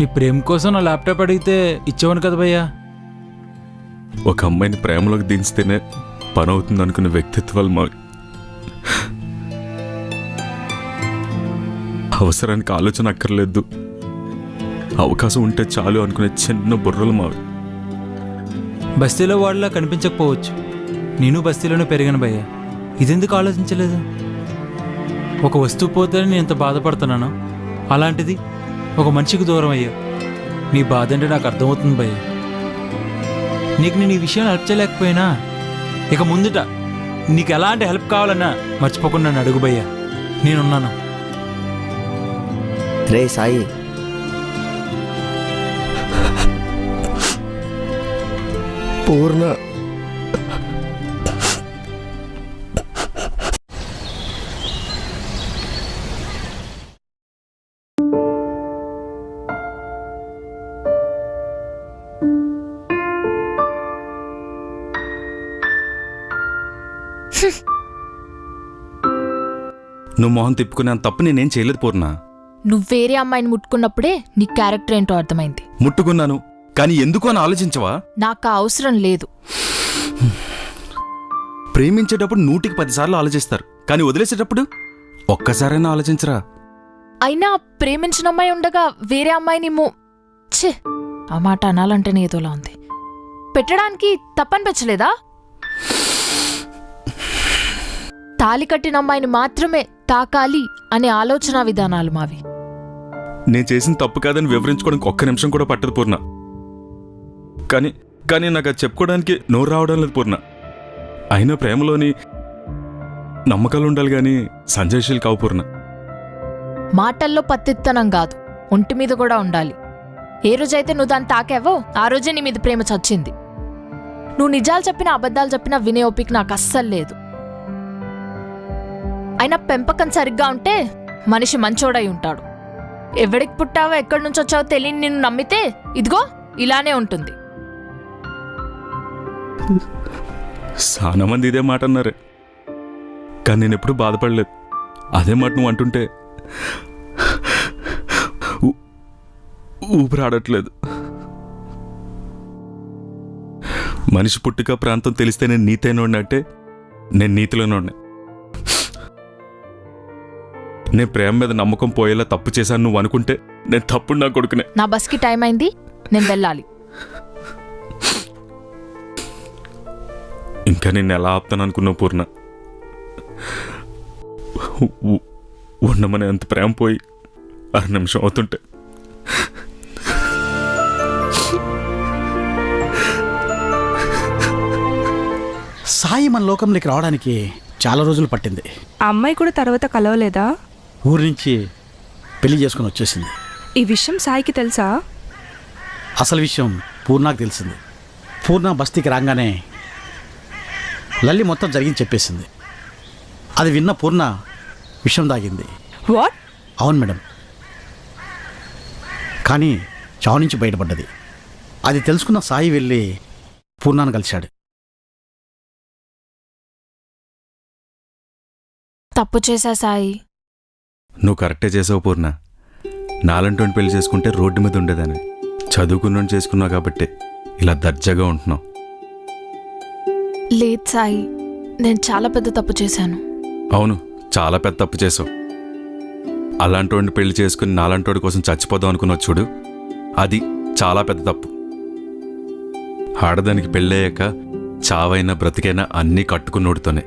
నీ ప్రేమ కోసం నా ల్యాప్టాప్ అడిగితే ఇచ్చేవాను కదా భయ్యా? ఒక అమ్మాయిని ప్రేమలోకి దించితేనే పని అవుతుంది అనుకునే వ్యక్తిత్వాలు మావి అవసరానికి ఆలోచన అక్కర్లేదు. అవకాశం ఉంటే చాలు అనుకునే చిన్న బుర్రలు మావి. బస్తీలో వాళ్ళలా కనిపించకపోవచ్చు. నేను బస్తీలోనే పెరిగాను భయ్యా. ఇదెందుకు ఆలోచించలేదు? ఒక వస్తువు పోతే నేను ఎంత బాధపడుతున్నాను. అలాంటిది ఒక మనిషికి దూరం అయ్యా. నీ బాధ అంటే నాకు అర్థమవుతుంది భయ్య. నీకు నేను ఈ విషయం హెల్ప్ చేయలేకపోయినా ఇక ముందుట నీకు ఎలాంటి హెల్ప్ కావాలన్నా మర్చిపోకుండా నన్ను అడుగు భయ్యా. నేనున్నాను. రే సాయి. పూర్ణ నువ్వు మొహం తిప్పుకునే అంత తప్పు నేనేం చేయలేదు పూర్ణ. నువ్వు వేరే అమ్మాయిని ముట్టుకున్నప్పుడే నీ క్యారెక్టర్ ఏంటో అర్థమైంది. ముట్టుకున్నాను. కానీ ఎందుకు అని ఆలోచించవా? నాకు ఆ అవసరం లేదు. ప్రేమించేటప్పుడు నూటికి పదిసార్లు ఆలోచిస్తారు. కానీ వదిలేసేటప్పుడు ఒక్కసారైనా ఆలోచించరా? అయినా ప్రేమించిన అమ్మాయి ఉండగా వేరే అమ్మాయిని మో ఛే! ఆ మాట అనాలంటేనే ఏదోలా ఉంది. పెట్టడానికి తప్పనిపించలేదా? తాలి కట్టిన అమ్మాయిని మాత్రమే తాకాలి అనే ఆలోచన విధానాలు మావి. నేను చేసిన తప్పు కాదని వివరించుకోవడానికి ఒక్క నిమిషం కూడా పట్టదు పూర్ణ. కానీ కానీ నాకు అది చెప్పుకోవడానికి నోరు రావడం లేదు పూర్ణ. అయినా ప్రేమలోని నమ్మకాలు ఉండాలి కానీ సంజయశీల్ కావు పూర్ణ. మాటల్లో పత్తిత్తనం కాదు ఒంటి మీద కూడా ఉండాలి. ఏ రోజైతే నువ్వు దాన్ని తాకావో ఆ రోజే నీ మీద ప్రేమ చచ్చింది. నువ్వు నిజాలు చెప్పినా అబద్ధాలు చెప్పినా వినే ఓపిక నాకు అస్సలు లేదు. అయినా పెంపకం సరిగ్గా ఉంటే మనిషి మంచోడై ఉంటాడు. ఎవడికి పుట్టావో ఎక్కడి నుంచి వచ్చావో తెలియని నిన్ను నమ్మితే ఇదిగో ఇలానే ఉంటుంది. చాలా మంది ఇదే మాట అన్నారే. కానీ నేను ఎప్పుడు బాధపడలేదు. అదే మాట నువ్వు అంటుంటే ఊపిరాడట్లేదు. మనిషి పుట్టుక ప్రాంతం తెలిస్తే నేను నీతైన అంటే నేను నీతిలోనోడిని నేను ప్రేమ మీద నమ్మకం పోయేలా తప్పు చేశాను నువ్వు అనుకుంటే నేను తప్పుడు నా కొడుకునే. నా బస్కి టైం అయింది నేను వెళ్ళాలి. ఇంకా నేను ఎలా ఆపుతాను అనుకున్నావు పూర్ణ? ఉ- ఉండమని అంత ప్రేమ పోయి అర నిమిషం అవుతుంటే. సాయి మన లోకంలోకి రావడానికి చాలా రోజులు పట్టింది. ఆ అమ్మాయి కూడా తర్వాత కలవలేదా? ఊరి నుంచి పెళ్ళి చేసుకుని వచ్చేసింది. ఈ విషయం సాయికి తెలుసా? అసలు విషయం పూర్ణకు తెలిసింది. పూర్ణ బస్తీకి రాగానే లల్లి మొత్తం జరిగింది చెప్పేసింది. అది విన్న పూర్ణ విషం దాగింది. వాట్? అవును మేడం. కానీ చావు నుంచి బయటపడ్డది. అది తెలుసుకున్న సాయి వెళ్ళి పూర్ణాను కలిశాడు. తప్పు చేశా సాయి. నువ్వు కరెక్టే చేసావు పూర్ణ. నాలంటోని పెళ్ళి చేసుకుంటే రోడ్డు మీద ఉండేదని చదువుకున్నోని చేసుకున్నావు కాబట్టి ఇలా దర్జాగా ఉంటున్నావు. లేదు సాయి నేను చాలా పెద్ద తప్పు చేశాను. అవును చాలా పెద్ద తప్పు చేసావు. అలాంటోడిని పెళ్ళి చేసుకుని నాలంటోడి కోసం చచ్చిపోదాం అనుకున్నావు చూడు. అది చాలా పెద్ద తప్పు. ఆడదానికి పెళ్ళయ్యాక చావైనా బ్రతికైనా అన్నీ కట్టుకున్నోడితోనే.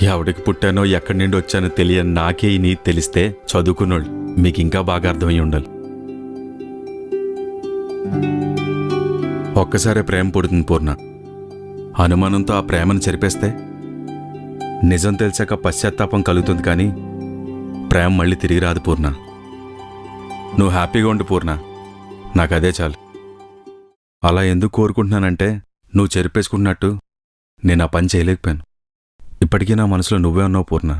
ఎవడికి పుట్టానో ఎక్కడి నుండి వచ్చానో తెలియని నాకే ఈ నీతి తెలిస్తే చదువుకున్నోళ్ళు మీకు ఇంకా బాగా అర్థమై ఉండాలి. ఒక్కసారే ప్రేమ పుడుతుంది పూర్ణ. అనుమానంతో ఆ ప్రేమను చెరిపేస్తే నిజం తెలిసాక పశ్చాత్తాపం కలుగుతుంది కానీ ప్రేమ మళ్ళీ తిరిగి రాదు పూర్ణ. నువ్వు హ్యాపీగా ఉండు పూర్ణ. నాకు అదే చాలు. అలా ఎందుకు కోరుకుంటున్నానంటే నువ్వు చెరిపేసుకుంటున్నట్టు నేను ఆ పని చేయలేకపోయాను. ఇప్పటికీ నా మనసులో నువ్వే ఉన్నావు పూర్ణ.